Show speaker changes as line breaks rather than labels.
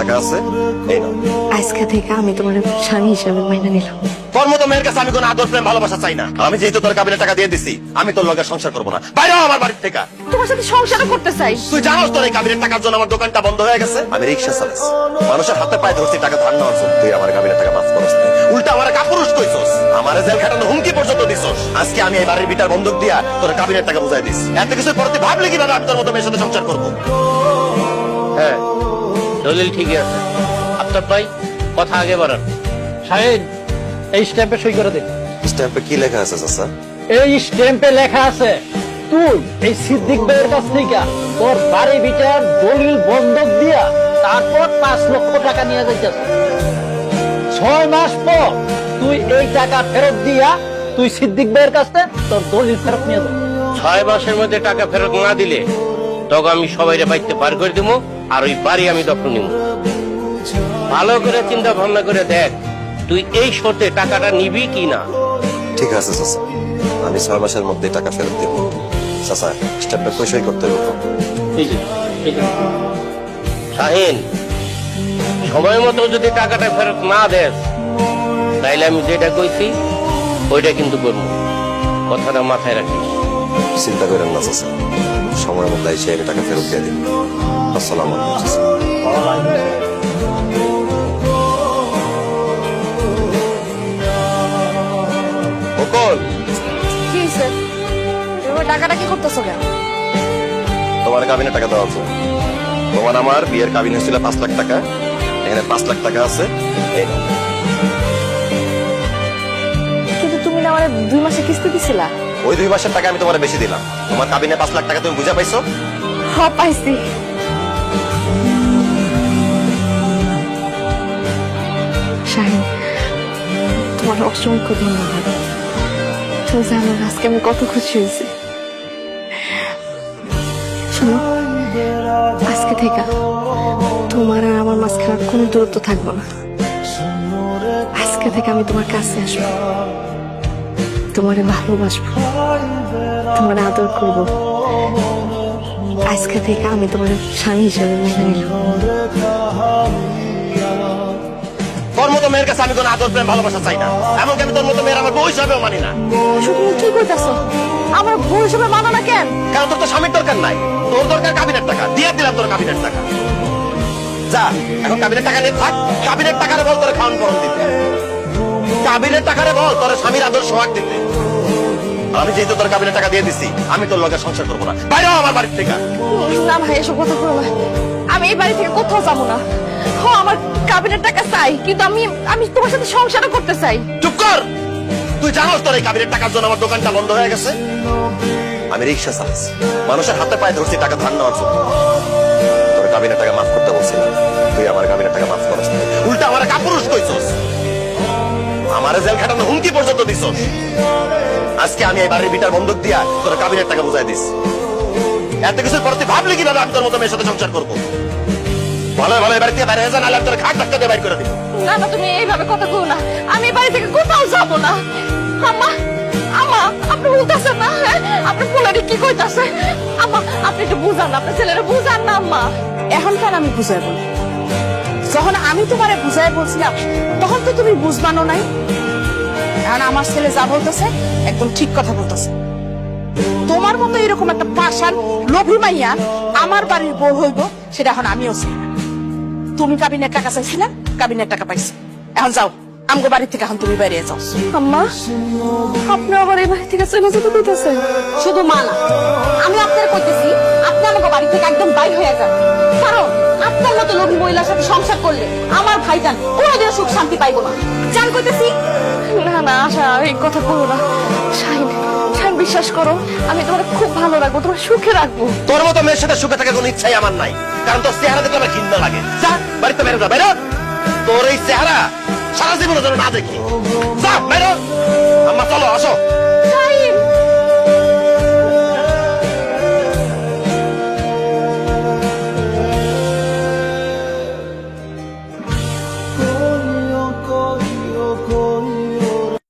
টাকা আছে? এই নাও।
আজকে থেকে আমি তোমার স্বামী হিসাবে মাইনা নিলাম।
তোর মতো মেয়ের কাছে আমি কোনো আদর প্রেম ভালোবাসা চাই না। আমি যেহেতু তোর কাবিনে টাকা দিয়ে দিছি আমি তোর লগে সংসার করব না। বাইরে আমার বাড়ির থেকে।
তোমার সাথে সংসারও করতে চাই।
তুই জানোস তোর এই কাবিনের টাকার জন্য আমার দোকানটা বন্ধ হয়ে গেছে? আমি রিক্সা চালাইছি। মানুষের হাতে পায়ে ধরছি টাকা ধার নেওয়ার জন্য। তুই আমার কাবিনের টাকা মাফ করস উল্টা আমার কাপুরুষ কইছস। আমার জেল খাটানো হুমকি পর্যন্ত দিছস। আজকে আমি এই বাড়ির বিটার বন্ধক দিয়া তোর কাবিনের টাকা বুঝাই দিস এত কিছু পরে ভাবলি কীভাবে আমি তোর মতো মেয়ের সাথে সংসার করব?
হ্যাঁ। দলিল ঠিকই আছে। আফতাব ভাই কথা আগে বাড়ান
শাহিন এই স্ট্যাম্পে সই করে দে।
স্ট্যাম্পে কি লেখা আছে চাচা?
এই স্ট্যাম্পে লেখা আছে তুই এই সিদ্দিক ভাইয়ের কাছ থেকে তোর বাড়ি বিটার দলিল বন্ধক দিয়া তারপর পাঁচ লক্ষ টাকা নিয়ে যাইতেছ। ছয় মাস পর তুই এই টাকা ফেরত দিয়া তুই সিদ্দিক ভাইয়ের কাছে তোর দলিল ফেরত নিয়ে যাবি।
ছয় মাসের মধ্যে টাকা ফেরত না দিলে তখন আমি সবাইরে বাইতে পার করে দিব আর ওই বাড়ি আমি দখল নিব। ভালো করে চিন্তা ভাবনা করে দেখ তুই এই শর্তে টাকাটা নিবি কি না?
ঠিক আছে চাচা। আমি ছয় মাসের মধ্যে টাকা ফেরত দেবো। চাচা স্ট্যাম্পে কই করতে হবে
শাহিন সময় মতো যদি টাকাটা ফেরত না দেস তাইলে আমি যেটা কইছি ওইটা কিন্তু করব। কথাটা মাথায় রাখিস।
চিন্তা করেন না চাচা। সময় মতো এসে আমি টাকা ফেরত দিয়ে দিন। আসসালামু আলাইকুম।
টাকাটা কি করতেছো কেন?
তোমার কাবিনে টাকা দেওয়া আছে। তোমার আমার বিয়ের কাবিন হয়েছিল পাঁচ লাখ টাকা। এখানে পাঁচ লাখ টাকা আছে।
কিন্তু তুমি না আমার দুই মাসে কিস্তি দিছিলা?
ওই দুই মাসের টাকা আমি তোমার বেশি দিলাম। তোমার কাবিনে পাঁচ লাখ টাকা তুমি বুঝে পাইছো?
হ পাইছি। অসংখ্য ধন্যবাদ তুমি জানো, আজকে আমি কত খুশি হয়েছি। শোনো, আজকে থেকে তোমার আর আমার মাঝখানে কোনো দূরত্ব থাকব না। আজকে থেকে আমি তোমার কাছে আসব। তোমারে ভালোবাসবো। তোমার আদর করব। আজকে থেকে আমি তোমার স্বামী হিসেবে মেনে নিলাম।
মেয়ের কাছে আমি কোনো আদর প্রেম ভালোবাসা চাই না। এমনকি আমি তোর মতো মেয়ের আমার বউ হিসাবেও মানি না।
তুমি কি করতেছো? আমার ভুল হিসাবে মানা না কেন?
কারণ তোর তো স্বামীর দরকার নাই। তোর দরকার কাবিনের টাকা। দিয়ে দিলাম তোর কাবিনের টাকা। যা এখন কাবিনের টাকা নিয়ে থাক। কাবিনের টাকারে বল তোর খাওয়ান পরম দিতে। কাবিনের টাকারে বল তোর স্বামীর আদর সোহাগ দিতে। আমি যেহেতু তোর কাবিনের টাকা দিয়ে দিছি আমি তোর লগে সংসার করব না। বাইরে আমার বাড়ির থেকে।
না ভাই এসব কথা করো না। আমি এই বাড়ি থেকে কোথাও যাব না। আমার কাবিনের টাকা চাই কিন্তু আমি আমি তোমার সাথে সংসারও করতে চাই।
চুপ কর! তুই জানোস তোর এই কাবিনের টাকার জন্য আমার দোকানটা বন্ধ হয়ে গেছে? আমি রিক্সা চালাচ্ছি। মানুষের হাতে পায়ে ধরছি টাকা ধার নেওয়ার জন্য। তোর কাবিনের টাকা মাফ করতে বলছিলাম। তুই আমার কাবিনের টাকা মাফ নাই। উল্টা আমার কাপুরুষ কইছস। আমার জেল খাটানো হুমকি পর্যন্ত দিছস আজকে আমি এই বাড়ির বিটার বন্ধক দিয়া তোর কাবিনের টাকা বুঝাই দিস। এত কিছুর পর তুই ভাবলি কীভাবে আমি তোর মতো মেয়ের সাথে সংসার করব? ভালো ভালো এই বাড়ি বাইরে যা নাহলে আমি তোর ঘাট ধাক্কা দিয়ে বাইর করে দিব।
না না তুমি এইভাবে কথা কো না। আমি এই বাড়ি থেকে কোথাও যাব না। আম্মা আম্মা আপনি বলতেছেন না হ্যাঁ? আপনি ফুলারি কি কইতাছে? আম্মা আপনি একটু বুঝান আপনার ছেলেরা বুঝান না আম্মা।
এখন কেন আমি বুঝাই বলব যখন আমি তোমারে বুঝাই বলছিলাম তখন তো তুমি বুঝবানো নাই। এখন আমার ছেলে যা বলতেছে একদম ঠিক কথা বলতেছে। তোমার মতো এরকম একটা পাশান লোভী মাইয়া আমার বাড়ির বউ হইব সেটা এখন আমিও চাই তুমি কাবিনের টাকা চাইছিলাম কাবিনের টাকা পাইছি। এখন যাও আমগো বাড়ি থেকে এখন তুমি বেরিয়ে যাও।
আম্মা আপনি আবার এই বাড়ি থেকে চলে যেতে
শুধু মানা আমি আপনার করতেছি আপনি আমাকে বাড়ি থেকে একদম বাইর হয়ে যান। কারণ আপনার মহিলার সাথে সংসার করলে আমার ভাইজান কোনোদিনও সুখ শান্তি পাইবো না। জান করতেছি
না না আশা এই কথা করো না। শাইন শাইন বিশ্বাস করো আমি তোমার খুব ভালো রাখব তোমার সুখে রাখব।
তোর মতো মেয়ের সাথে সুখে থাকার কোনো ইচ্ছাই আমার নাই। কারণ তোর চেহারা দেখলে আমার ঘৃণা লাগে। যা বাড়িতে বেরো যা বেরো তোর এই চেহারা সারা জীবনের জন্য না দেখি। যা বেরো আম্মা চলো আসো।